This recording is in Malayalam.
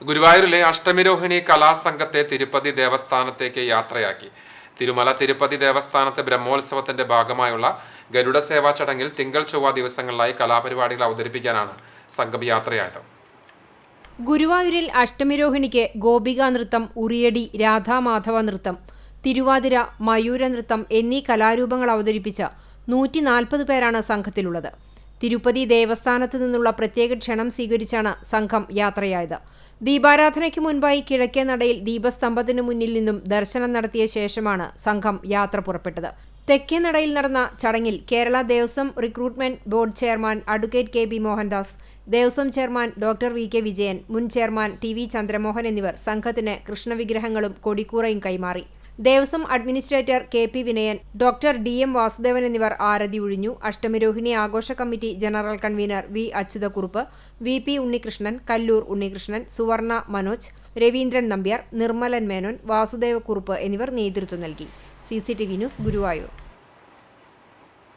ഗുരുവായൂരിലെ അഷ്ടമിരോഹിണി കലാസംഘത്തെ തിരുപ്പതി ദേവസ്ഥാനത്തേക്ക് യാത്രയാക്കി. തിരുമല തിരുപ്പതി ദേവസ്ഥാനത്ത് ബ്രഹ്മോത്സവത്തിന്റെ ഭാഗമായുള്ള ഗരുഡ സേവാ ചടങ്ങിൽ തിങ്കൾ ചൊവ്വ ദിവസങ്ങളിലായി കലാപരിപാടികൾ അവതരിപ്പിക്കാനാണ് സംഘം യാത്രയായത് ഗുരുവായൂരിൽ അഷ്ടമിരോഹിണിക്ക് ഗോപികാ നൃത്തം ഉറിയടി രാധാമാധവ നൃത്തം തിരുവാതിര മയൂര നൃത്തം എന്നീ കലാരൂപങ്ങൾ അവതരിപ്പിച്ച നൂറ്റി നാൽപ്പത് പേരാണ് സംഘത്തിലുള്ളത്. തിരുപ്പതി ദേവസ്ഥാനത്ത് നിന്നുള്ള പ്രത്യേക ക്ഷണം സ്വീകരിച്ചാണ് സംഘം യാത്രയായത്. ദീപാരാധനയ്ക്ക് മുൻപായി കിഴക്കേ നടയിൽ ദീപസ്തംഭത്തിന് മുന്നിൽ നിന്നും ദർശനം നടത്തിയ ശേഷമാണ് സംഘം യാത്ര പുറപ്പെട്ടത്. തെക്കേ നടയിൽ നടന്ന ചടങ്ങിൽ Kerala Devaswom recruitment board chairman advocate K B Mohandas Devaswom chairman doctor V K Vijayan മുൻ ചെയർമാൻ ടി വി ചന്ദ്രമോഹൻ എന്നിവർ സംഘത്തിന് കൃഷ്ണവിഗ്രഹങ്ങളും കൊടിക്കൂറയും കൈമാറി. Devaswom administrator K P Vinayan doctor D M Vasudevan എന്നിവർ ആരതി ഒഴിഞ്ഞു അഷ്ടമിരോഹിണി ആഘോഷ committee general convener V Achuthakkurup V P Unnikrishnan Kallur Unnikrishnan Suvarna Manoj Raveendran Nambiar Nirmalan Menon Vasudevakurup എന്നിവർ നേതൃത്വം നൽകി. C news Guruvayur.